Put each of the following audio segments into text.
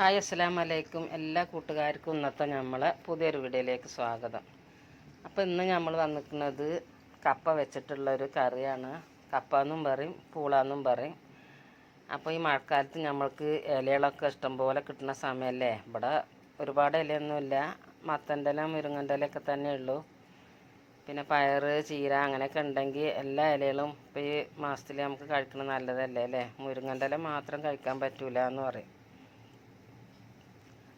Hi അസ്സലാം വലൈക്കും എല്ലാ കൂട്ടുകാർക്കും ഇന്നത്തെ നമ്മളെ പുതിയൊരു വീഡിയോയിലേക്ക് സ്വാഗതം. അപ്പോൾ ഇന്ന് നമ്മൾ വന്നിരിക്കുന്നത് കപ്പ വെച്ചിട്ടുള്ള ഒരു കറിയാണ്. കപ്പ എന്നും പറയും പൂളാന്നും പറയും. അപ്പോൾ ഈ മഴക്കാലത്ത് നമ്മൾക്ക് ഇലകളൊക്കെ ഇഷ്ടംപോലെ കിട്ടുന്ന സമയമല്ലേ ഇവിടെ ഒരുപാട് ഇലയൊന്നുമില്ല. മത്തന്റെ ഇല മുരുങ്ങന്റെ ഇലയൊക്കെ തന്നെ ഉള്ളൂ. പിന്നെ പയർ ചീര അങ്ങനെയൊക്കെ ഉണ്ടെങ്കിൽ എല്ലാ ഇലകളും ഇപ്പോൾ ഈ മാസത്തിൽ നമുക്ക് കഴിക്കുന്നത് നല്ലതല്ലേ അല്ലേ? മുരുങ്ങന്റെ ഇല മാത്രം കഴിക്കാൻ പറ്റൂല എന്ന് പറയും.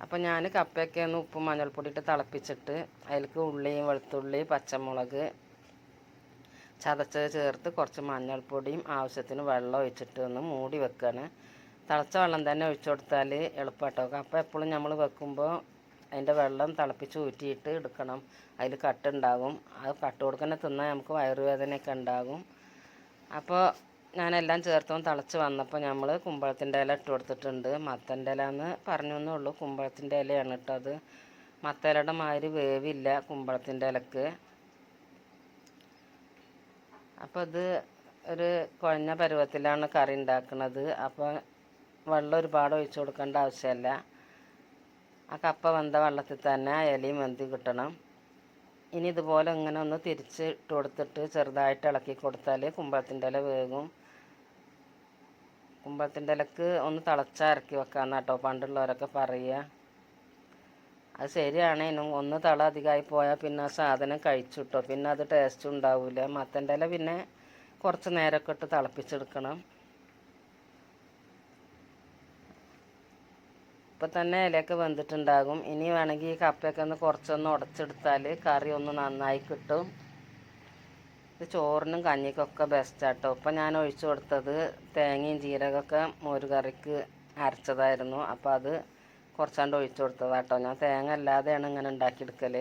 അപ്പോൾ ഞാൻ കപ്പയൊക്കെ ഒന്ന് ഉപ്പും മഞ്ഞൾപ്പൊടി ഇട്ട് തിളപ്പിച്ചിട്ട് അതിലേക്ക് ഉള്ളിയും വെളുത്തുള്ളി പച്ചമുളക് ചതച്ചത് ചേർത്ത് കുറച്ച് മഞ്ഞൾപ്പൊടിയും ആവശ്യത്തിന് വെള്ളം ഒഴിച്ചിട്ട് ഒന്ന് മൂടി വെക്കുകയാണ് തിളച്ച വെള്ളം തന്നെ ഒഴിച്ചു കൊടുത്താൽ എളുപ്പമാട്ടോ കപ്പ എപ്പോഴും നമ്മൾ വെക്കുമ്പോൾ അതിന്റെ വെള്ളം തിളപ്പിച്ച് ഊറ്റിയിട്ട് എടുക്കണം. അതിൽ കട്ടുണ്ടാകും അത് കട്ട് കൊടുക്കുന്ന തിന്നാൽ നമുക്ക് വയറുവേദനയൊക്കെ ഉണ്ടാകും. അപ്പോൾ ഞാനെല്ലാം ചേർത്തും തിളച്ച് വന്നപ്പോൾ നമ്മൾ കുമ്പളത്തിന്റെ ഇല ഇട്ട് കൊടുത്തിട്ടുണ്ട്. മത്തന്റെ ഇല എന്ന് പറഞ്ഞു എന്നേ ഉള്ളൂ. കുമ്പളത്തിന്റെ ഇലയാണ് ഇട്ടത് മത്തയിലയുടെ മാതിരി വേവില്ല കുമ്പളത്തിന്റെ ഇലക്ക്. അപ്പോൾ ഇത് ഒരു കുഴഞ്ഞ പരുവത്തിലാണ് കറി ഉണ്ടാക്കുന്നത്. അപ്പോൾ വെള്ളം ഒരുപാട് ഒഴിച്ചു കൊടുക്കേണ്ട ആവശ്യമില്ല. ആ കപ്പ വെന്ത വെള്ളത്തിൽ തന്നെ ഇലയും വെന്തി കിട്ടണം. ഇനി ഇതുപോലെ ഇങ്ങനെ ഒന്ന് തിരിച്ച് ഇട്ട് കൊടുത്തിട്ട് ചെറുതായിട്ട് ഇളക്കി കൊടുത്താൽ കുമ്പളത്തിന്റെ ഇല വേകും. കുമ്പളത്തിന്റെ ഇലക്ക് ഒന്ന് തിളച്ചാൽ ഇറക്കി വെക്കാന്ന് കേട്ടോ പണ്ടുള്ളവരൊക്കെ പറയുക അത് ശരിയാണ്. ഇനും ഒന്ന് തള അധികമായി പോയാൽ പിന്നെ ആ സാധനം കഴിച്ചു പിന്നെ അത് ടേസ്റ്റ് ഉണ്ടാവില്ല മത്തന്റെ ഇല പിന്നെ കുറച്ച് നേരമൊക്കെ ഇട്ട് തിളപ്പിച്ചെടുക്കണം. ഇപ്പം തന്നെ ഇലയൊക്കെ വെന്തിട്ടുണ്ടാകും. ഇനി വേണമെങ്കിൽ ഈ കപ്പയൊക്കെ ഒന്ന് കുറച്ചൊന്ന് ഉടച്ചെടുത്താൽ കറി ഒന്ന് നന്നായി കിട്ടും. ഇത് ചോറിനും കഞ്ഞിക്കൊക്കെ ബെസ്റ്റാട്ടോ. ഇപ്പം ഞാൻ ഒഴിച്ചു കൊടുത്തത് തേങ്ങയും ജീരകമൊക്കെ മോര് കറിക്ക് അരച്ചതായിരുന്നു. അപ്പോൾ അത് കുറച്ചാണ്ട് ഒഴിച്ചു കൊടുത്തതാട്ടോ. ഞാൻ തേങ്ങ അല്ലാതെയാണ് ഇങ്ങനെ ഉണ്ടാക്കിയെടുക്കൽ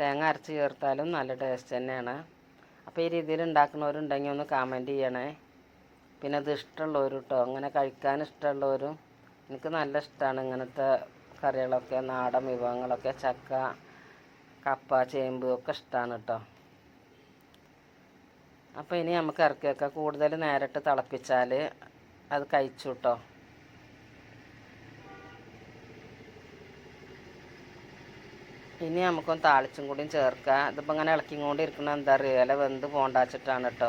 തേങ്ങ അരച്ച് ചേർത്താലും നല്ല ടേസ്റ്റ് തന്നെയാണ്. അപ്പോൾ ഈ രീതിയിൽ ഉണ്ടാക്കുന്നവരുണ്ടെങ്കിൽ ഒന്ന് കമന്റ് ചെയ്യണേ. പിന്നെ ഇത് ഇഷ്ടമുള്ളവർ കേട്ടോ അങ്ങനെ കഴിക്കാൻ ഇഷ്ടമുള്ളവരും എനിക്ക് നല്ല ഇഷ്ടമാണ് ഇങ്ങനത്തെ കറികളൊക്കെ നാടൻ വിഭവങ്ങളൊക്കെ ചക്ക കപ്പ ചേമ്പ് ഒക്കെ ഇഷ്ടമാണ് കേട്ടോ അപ്പോൾ ഇനി നമുക്ക് ഇറക്കി വെക്കാം കൂടുതൽ നേരിട്ട് തിളപ്പിച്ചാൽ അത് കഴിച്ചു കേട്ടോ ഇനി നമുക്കൊന്ന് താളിച്ചും കൂടിയും ചേർക്കാം. ഇതിപ്പോൾ ഇങ്ങനെ ഇളക്കിക്കൊണ്ട് ഇരിക്കണ എന്താ അറിയുക ഇല വെന്ത് പോണ്ടാച്ചിട്ടാണ് കേട്ടോ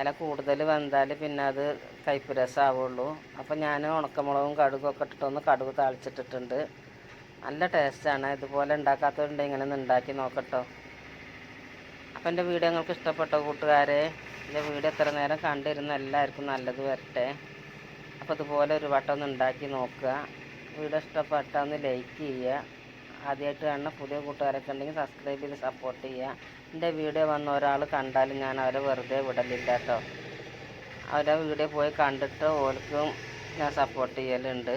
ഇല കൂടുതൽ വെന്താൽ പിന്നെ അത് കയ്പ്പ് രസമാവുള്ളൂ. അപ്പോൾ ഞാൻ ഉണക്കമുളകും കടുകൊക്കെ ഇട്ടിട്ടൊന്ന് കടുക് താളിച്ചിട്ടിട്ടുണ്ട്. നല്ല ടേസ്റ്റാണ് ഇതുപോലെ ഉണ്ടാക്കാത്തവരുണ്ടെങ്കിൽ ഇങ്ങനെ ഒന്ന് ഉണ്ടാക്കി നോക്കട്ടോ. അപ്പോൾ എന്റെ വീഡിയോ നിങ്ങൾക്ക് ഇഷ്ടപ്പെട്ട കൂട്ടുകാരെ എന്റെ വീഡിയോ എത്ര നേരം കണ്ടിരുന്ന എല്ലാവർക്കും നല്ലത് വരട്ടെ. അപ്പോൾ ഇതുപോലെ ഒരു വട്ടം ഒന്ന് ഉണ്ടാക്കി നോക്കുക. വീഡിയോ ഇഷ്ടപ്പെട്ടാൽ ഒന്ന് ലൈക്ക് ചെയ്യുക. ആദ്യമായിട്ട് കാണുന്ന പുതിയ കൂട്ടുകാരൊക്കെ ഉണ്ടെങ്കിൽ സബ്സ്ക്രൈബ് ചെയ്ത് സപ്പോർട്ട് ചെയ്യുക. എന്റെ വീഡിയോ വന്ന ഒരാൾ കണ്ടാലും ഞാൻ അവരെ വെറുതെ വിടലില്ല കേട്ടോ. അവരെ വീഡിയോ പോയി കണ്ടിട്ട് ഓർക്കും ഞാൻ സപ്പോർട്ട് ചെയ്യലുണ്ട്.